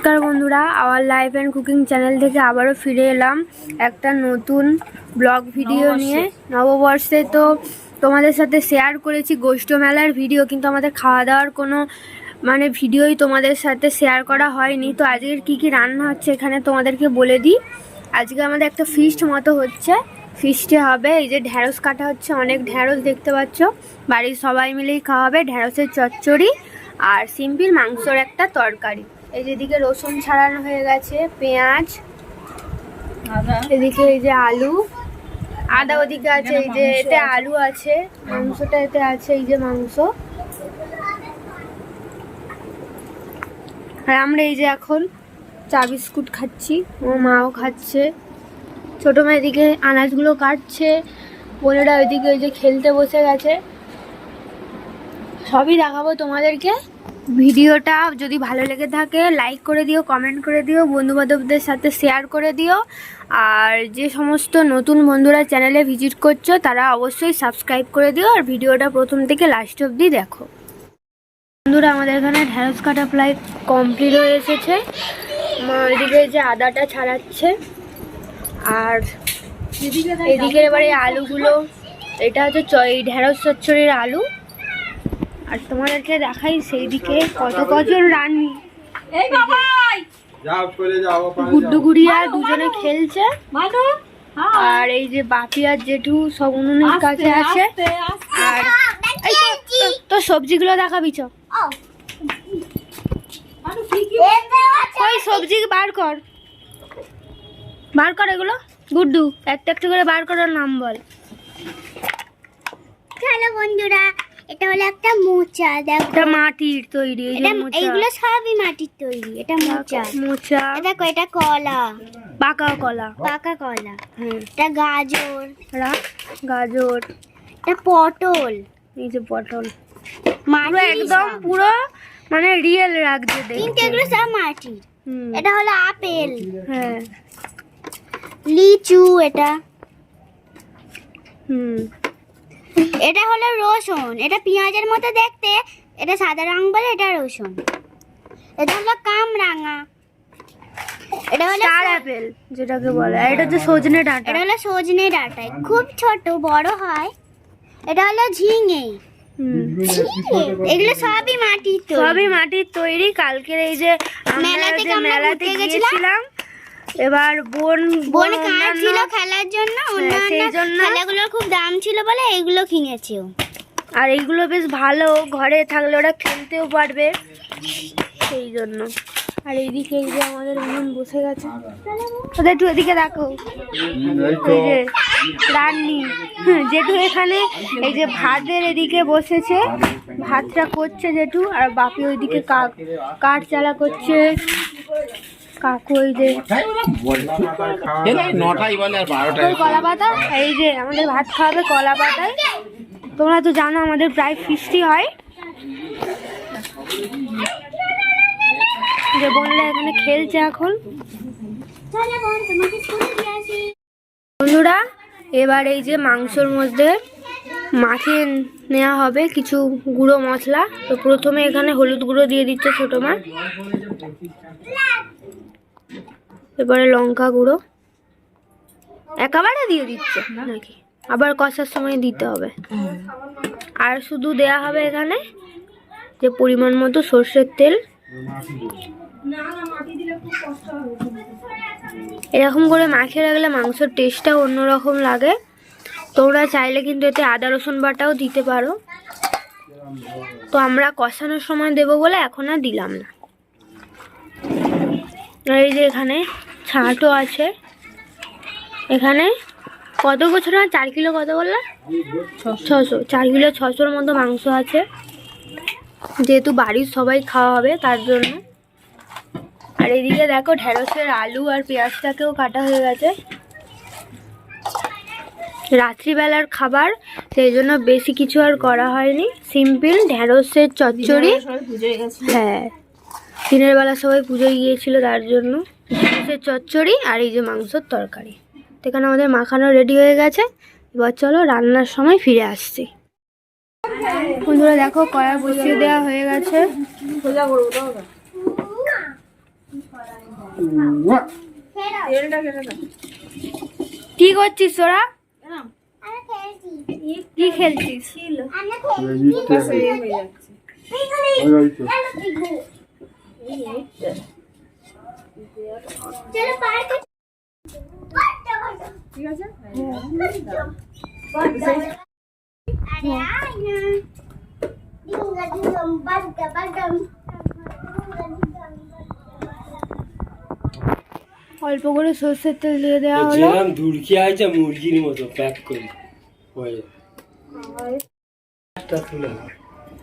নমস্কার বন্ধুরা our life and cooking channel থেকে আবারও ফিরে এলাম একটা নতুন ব্লগ ভিডিও নিয়ে। নববর্ষে তো তোমাদের সাথে শেয়ার করেছি গোষ্ঠ মেলার ভিডিও কিন্তু আমাদের খাওয়া দাওয়ার কোনো মানে ভিডিওই তোমাদের সাথে শেয়ার করা হয়নি। তো আজকের কি কি রান্না হচ্ছে এখানে তোমাদেরকে বলে দিই। আজকে আমাদের একটা ফিস্ট মতো হচ্ছে। ফিস্টে হবে এই যে ঢ্যাঁড়স কাটা হচ্ছে অনেক ঢ্যাঁড়স দেখতে পাচ্ছ। বাড়ির সবাই মিলেই খাওয়া হবে ঢ্যাঁড়সের চচ্চড়ি আর সিম্পল মাংসর একটা তরকারি। এই যেদিকে রসুন ছাড়ানো হয়ে গেছে পেঁয়াজ এদিকে এই যে আলু আদা ওদিকে আছে এই যে এতে আলু আছে মাংসটা এতে আছে এই যে মাংস। আর আমরা এই যে এখন চা বিস্কুট খাচ্ছি আমার মাও খাচ্ছে। ছোটো মেয়ে এদিকে আনাজগুলো কাটছে বোনেরা ওইদিকে ওই যে খেলতে বসে গেছে। সবই দেখাবো তোমাদেরকে। ভিডিওটা যদি ভালো লেগে থাকে লাইক করে দিও কমেন্ট করে দিও বন্ধু বান্ধবদের সাথে শেয়ার করে দিও। আর যে সমস্ত নতুন বন্ধুরা চ্যানেলে ভিজিট করছ, তারা অবশ্যই সাবস্ক্রাইব করে দিও আর ভিডিওটা প্রথম থেকে লাস্ট অবধি দেখো। বন্ধুরা, আমাদের এখানে ঢ্যাঁড়স কাটা প্রায় কমপ্লিট হয়ে এসেছে। এদিকে যে আদাটা ছাড়াচ্ছে। আর এদিকে এবারে আলুগুলো, এটা হচ্ছে ঢেঁড়স চচ্চড়ির আলু। আর তোমাদেরকে দেখাই সেই দিকে কত কজন ওখানে গুড্ডু গুড়িয়া দুজনে খেলছে। আর এই যে বাপি আর জেঠু সব উনুনের কাছে আছে। আর এই তো- সবজিগুলো দেখাবি চ। ওই সবজি বার কর। বার কর এগুলো। গুড্ডু একটা একটা করে বার করার নাম বল। হ্যালো বন্ধুরা এটা হলো একটা মোচা দেখো। এটা মাটির তৈরি এটা মোচা। এইগুলো সবই মাটির তৈরি এটা মোচা। মোচা। এটা দেখো এটা কলা। পাকা কলা। পাকা কলা। এটা গাজর। রাখ গাজর। এটা পটল। এই যে পটল। পুরো একদম পুরো মানে রিয়েল রাখছে কিন্তু এগুলো সব মাটির। হুম, এটা হলো আপেল। হ্যাঁ। লিচু এটা। হুম। এটা হলো রসুন। এটা পেঁয়াজের মতো দেখতে। এটা সাদা রং বলে এটা রসুন। এটা হলো কামরাঙা। এটা হলো স্টার অ্যাপেল যেটাকে বলে। আর এটা হচ্ছে সজনে ডাঁটা। এটা হলো সজনে ডাঁটা। খুব ছোট বড় হয়। এটা হলো ঝিঙে। এগুলো সবই মাটির তৈরি। সবই মাটির তৈরি। কালকের এই যে আমরা মেলা থেকে মেলাতে গেছিলাম। এবার বোন বোন অন্যান্য- কাটছিল খেলার জন্য? অন্যান্য সেই জন্য- খেলাগুলোর খুব দাম ছিল বলে এগুলো কিনেছে ও। আর এইগুলো বেশ ভালো ঘরে থাকলে ওরা খেলতেও পারবে। সেই জন্য। আর এইদিকে এই যে আমাদের বোন বসে গেছে। ওদের একটু এদিকে দেখো। এই যে রান্নি হ্যাঁ, জেঠু এখানে এই যে ভাতের এদিকে বসেছে। ভাতটা করছে জেঠু আর বাপি ওইদিকে কাক কাঠ চালা করছে। কাকু ওই যে নটাই বলে আর বারোটায়। কলা পাতা? এই যে আমাদের ভাত খাওয়াবে কলা পাতায় তোমরা তো জানো আমাদের প্রায় ফিস্টি হয়। যে বোনরা এখানে খেলছে এখন। বন্ধুরা এবার এই যে মাংসর মধ্যে মাখিয়ে নেওয়া হবে কিছু গুঁড়ো মশলা। তো প্রথমে এখানে হলুদ গুঁড়ো দিয়ে দিচ্ছে ছোটো মা। এবারে লঙ্কা গুঁড়ো। একেবারে দিয়ে দিচ্ছে নাকি? আবার কষার সময় দিতে হবে। আর শুধু দেয়া হবে এখানে যে পরিমাণ মতো সর্ষের তেল। এরকম করে মাখিয়ে রাখলে মাংসর টেস্টটা অন্যরকম লাগে। তোমরা চাইলে কিন্তু এতে আদা, রসুন বাটাও দিতে পারো। তো আমরা কষানোর সময় দেবো বলে এখন আর দিলাম না। এই যে এখানে ছাঁটও আছে। এখানে কত বছর হয় চার কিলো কত বললে? ছশো। চার কিলো ছশোর মতো মাংস আছে। যেহেতু বাড়ির সবাই খাওয়া হবে তার জন্য। আর এদিকে দেখো ঢেঁড়সের আলু আর পেঁয়াজটাকেও কাটা হয়ে গেছে। রাত্রিবেলার খাবার সেই জন্য বেশি কিছু আর করা হয়নি। সিম্পল ঢেঁড়সের চচ্চড়ি। হ্যাঁ। দিনের বেলা সবাই পুজোয় গিয়েছিল তার জন্য। ঢেঁড়সের চচ্চড়ি আর এই যে মাংসর তরকারি তো এখানে আমাদের মাখানো রেডি হয়ে গেছে এবার চলো রান্নার সময় ফিরে আসছি বন্ধুরা দেখো কড়া বসিয়ে দেওয়া হয়ে গেছে কি করছিস তোরা কি খেলছিস ঠিক আছে? আরে আয় না। ডিঙ্গা ডিঙ্গম অল্প করে সর্ষের তেল দিয়ে দেওয়া হলো। যেরকম আছে মুরগির মতো প্যাক করে। হয়ে।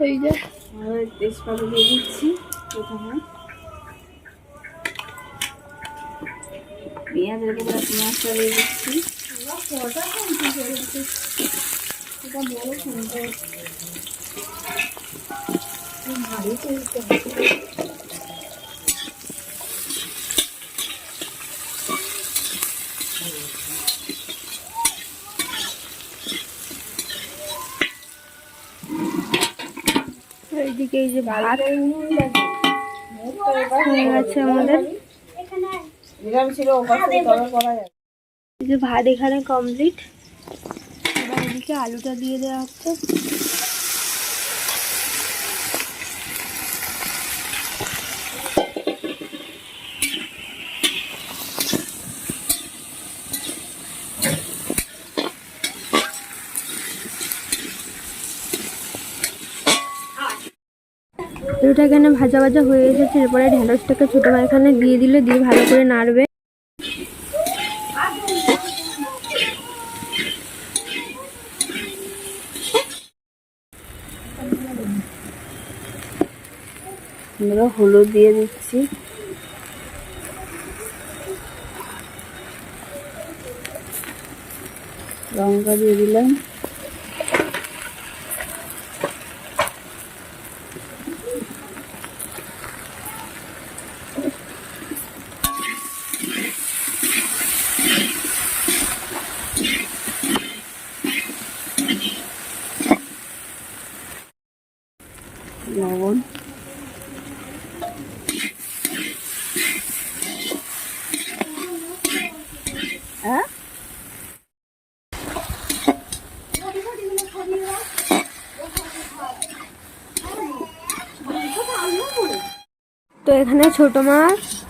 এই যে। আর তেজপাতা দিয়ে দিচ্ছি প্রথমে। পেঁয়াজ দেওয়া পেঁয়াজটা দিয়ে দিচ্ছি। এইদিকে এই যে ভাত হয়ে গেছে আমাদের। ভাত এখানে কমপ্লিট এবার এদিকে আলুটা দিয়ে দেওয়া হচ্ছে। আলুটা এখানে ভাজা ভাজা হয়ে এসেছে, এরপরে ঢেঁড়সটাকে ছোটো এখানে দিয়ে দিলে দিয়ে ভালো করে নাড়বে। আমরা হলুদ দিয়ে দিচ্ছি। লঙ্কা দিয়ে দিলাম। লবণ হ্যাঁ তো এখানে ছোট মা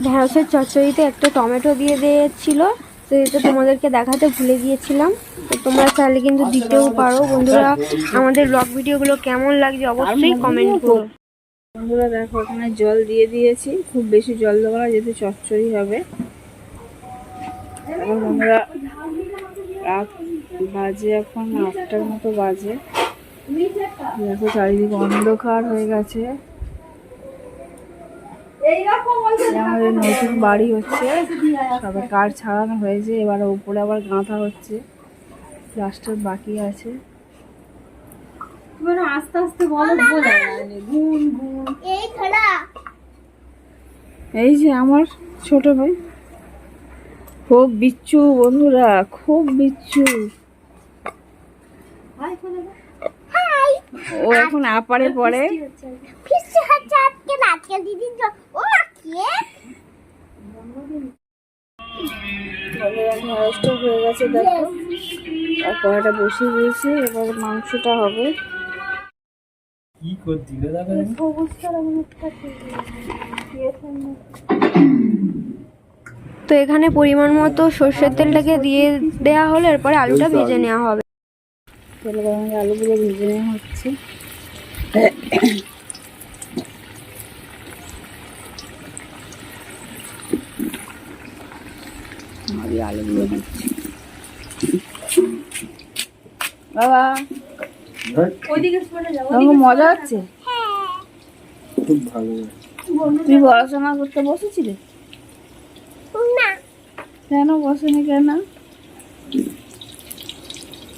ঢেঁড়সের চচ্চড়িতে একটা টমেটো দিয়ে দিয়েছিল। তো এটা তোমাদেরকে দেখাতে ভুলে গিয়েছিলাম। তো তোমরা চাইলে কিন্তু দিতেও পারো। বন্ধুরা, আমাদের ব্লগ ভিডিওগুলো কেমন লাগছে অবশ্যই কমেন্ট করো। বন্ধুরা, দেখো, এখানে জল দিয়ে দিয়েছি। খুব বেশি জল দেবো না, যেহেতু চচ্চড়ি হবে। এখন বন্ধুরা রাত বাজে এখন আটটার মতো বাজে। দেখো, চারিদিকে অন্ধকার হয়ে গেছে। আমাদের নতুন বাড়ি হচ্ছে সবে কাঠ ছাড়ানো হয়েছে এবার উপরে আবার গাঁথা হচ্ছে প্লাস্টার বাকি আছে। আস্তে আস্তে বলো গুন গুন। এই এই যে আমার ছোট ভাই। খুব বিচ্ছু বন্ধুরা খুব বিচ্ছু। ও এখন আপারে পড়ে। ফিসে হচ্ছে আজকে নাচকে দিদি ও হয়ে গেছে দেখো। আর কড়াটা বসিয়ে দিয়েছি এবার মাংসটা হবে। কি তো এখানে পরিমাণ মতো সর্ষের তেলটাকে দিয়ে দেওয়া হলো এরপরে আলুটা ভেজে নেওয়া হবে। তেল গরমে আলুগুলো ভেজে নেওয়া হচ্ছে। আমি আলুগুলো দিচ্ছি বাবা তোমার মজা হচ্ছে? খুব ভালো তুমি পড়াশোনা করতে বসেছিলে? কেন বসেনি কেন?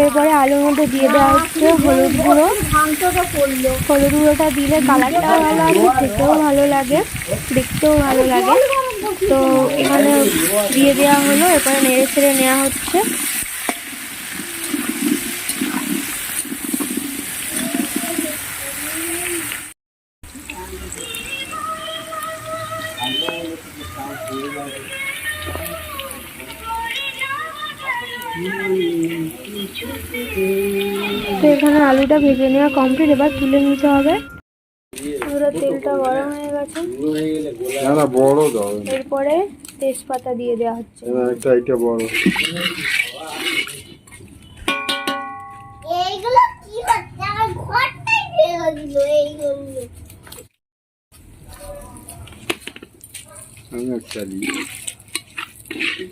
এরপরে আলুর মধ্যে দিয়ে দেওয়া হচ্ছে হলুদ গুঁড়ো। হলুদ গুঁড়োটা দিলে কালারটাও ভালো আছে খেতেও ভালো লাগে, দেখতেও ভালো লাগে। তো এখানে দিয়ে দেওয়া হলো, এরপরে নেড়ে ছেড়ে নেওয়া হচ্ছে। তো এখানে আলুটা ভেজে নেওয়া কমপ্লিট এবার তুলে নিতে হবে। পুরো তেলটা গরম হয়ে গেছে। না না বড় দাও। এরপরে তেজপাতা দিয়ে দেওয়া হচ্ছে। না, এটা বড়। এইগুলো কি হচ্ছে? আমার ঘরটাই ভেঙে দিল এইগুলো। আমি একটা দিই।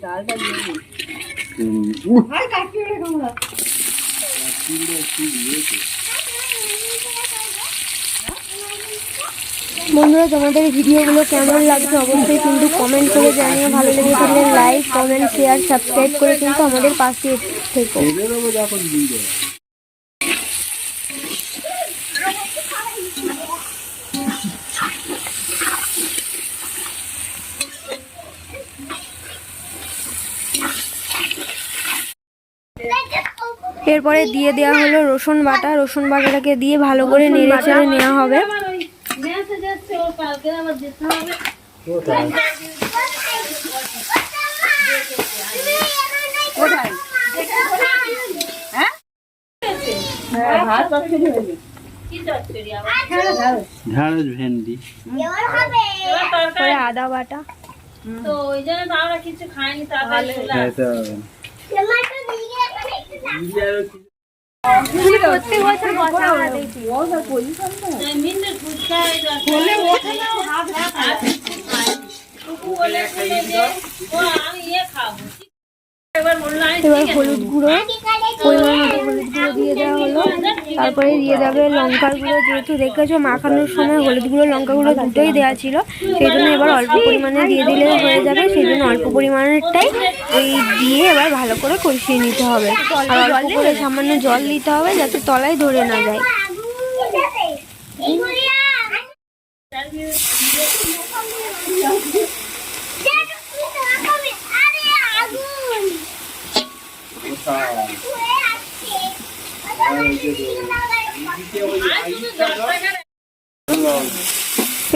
ডালটা দিয়ে দিই। হুম, উহ, বন্ধুরা, তোমাদের ভিডিওগুলো কেমন লাগছে অবশ্যই কিন্তু কমেন্ট করে জানিয়ে ভালো লেগে থাকলে লাইক কমেন্ট শেয়ার সাবস্ক্রাইব করে কিন্তু আমাদের পাশে থেকো ভেজে দেবো যখন দিয়ে দেবো এরপরে দিয়ে দেওয়া হলো রসুন বাটা। রসুন বাটাটাকে দিয়ে ভালো করে নেড়ে চেড়ে নেওয়া হবে। হ্যাঁ হ্যাঁ ভেন্ডি আদা বাটা। তো ওই জন্য তো আমরা কিছু খাইনি তাড়াতাড়ি চলে খাইতে হবে না। টমেটো দিয়ে এখন একটু প্রত্যেক বছর বসা হয় এবার। হলুদ গুঁড়ো পরিমাণ মতো হলুদ গুঁড়ো দিয়ে দেওয়া হলো। তারপরে দিয়ে দেবে লঙ্কার গুঁড়ো যেহেতু দেখেছ মাখানোর সময় হলুদ গুঁড়ো লঙ্কা গুঁড়ো দুটোই দেওয়া ছিল। সেই জন্য এবার অল্প পরিমাণে দিয়ে দিলে হয়ে যাবে। সেই জন্য অল্প পরিমাণেরটাই ওই দিয়ে এবার ভালো করে কষিয়ে নিতে হবে। আর অল্প করে সামান্য জল দিতে হবে যাতে তলায় ধরে না যায় এইগুলি আরে আগুন হয়ে আসছে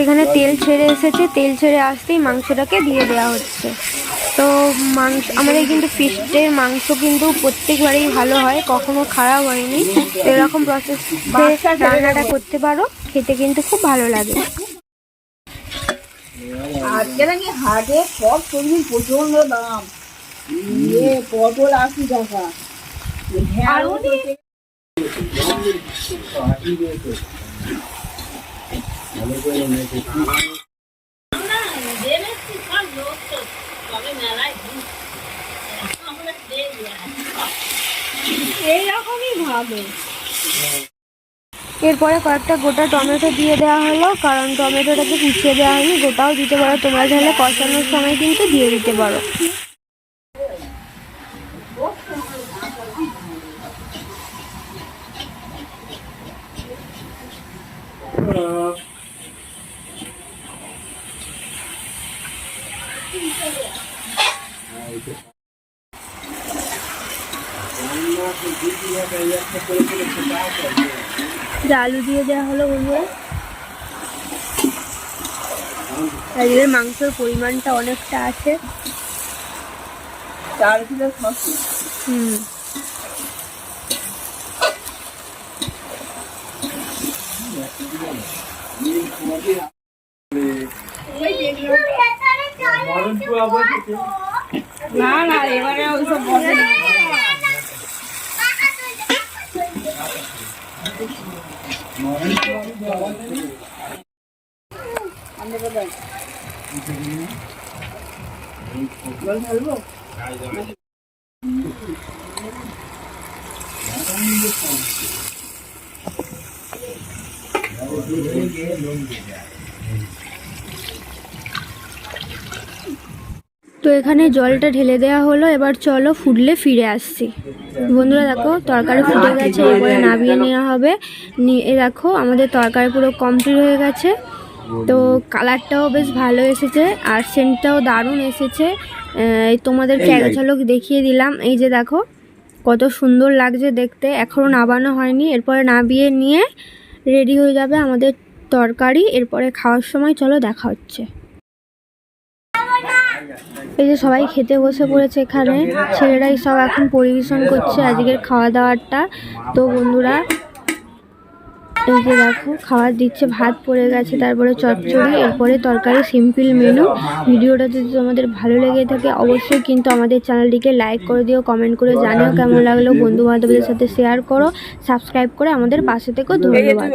সেখানে তেল ছেড়ে এসেছে। তেল ছেড়ে আসতেই মাংসটাকে দিয়ে দেওয়া হচ্ছে। তো মাংস আমাদের কিন্তু ফিস্টের মাংস কিন্তু প্রত্যেকবারেই ভালো হয় কখনো খারাপ হয়নি। এরকম প্রসেস রান্নাটা করতে পারো খেতে কিন্তু খুব ভালো লাগে। আজকে নাকি হাটে সব সবজির প্রচণ্ড দাম। ইয়ে পটল আশি টাকা। এরপরে কয়েকটা গোটা টমেটো দিয়ে দেওয়া হলো, কারণ টমেটোটাকে কুচিয়ে দেওয়া হয়নি, গোটাও দিতে পারো। তোমরা চাইলে কষানোর সময় কিন্তু দিয়ে দিতে পারো যে আলু দিয়ে দেওয়া হলো বন্ধুরা। আজকের মাংসের পরিমাণটা অনেকটা আছে। চার কিলো ছশো। হুম। না না এবারে ওইসব বসে না। জল ঢালবো তো এখানে জলটা ঢেলে দেওয়া হলো এবার চলো ফুটলে ফিরে আসছি। বন্ধুরা দেখো তরকারি ফুটে গেছে এরপরে নামিয়ে নেওয়া হবে। নিয়ে এ দেখো আমাদের তরকারি পুরো কমপ্লিট হয়ে গেছে। তো কালারটাও বেশ ভালো এসেছে আর সেন্টটাও দারুণ এসেছে। তোমাদের এক ঝলক দেখিয়ে দিলাম। এই যে দেখো কত সুন্দর লাগছে দেখতে। এখনও নাবানো হয়নি এরপরে নাবিয়ে নিয়ে রেডি হয়ে যাবে আমাদের তরকারি। এরপরে খাওয়ার সময় চলো দেখা হচ্ছে। এই যে সবাই খেতে বসে পড়েছে এখানে, ছেলেরাই সব এখন পরিবেশন করছে আজকের খাওয়া দাওয়ারটা তো বন্ধুরা, এই যে দেখো, খাবার দিচ্ছে, ভাত পড়ে গেছে, তারপরে চচ্চড়ি, এরপরে তরকারি, সিম্পল মেনু। ভিডিওটা যদি তোমাদের ভালো লেগে থাকে, অবশ্যই কিন্তু আমাদের চ্যানেলটিকে লাইক করে দিও, কমেন্ট করে জানিও কেমন লাগল। বন্ধু বান্ধবদের সাথে শেয়ার করো, সাবস্ক্রাইব করে আমাদের পাশে থেকেও ধন্যবাদ।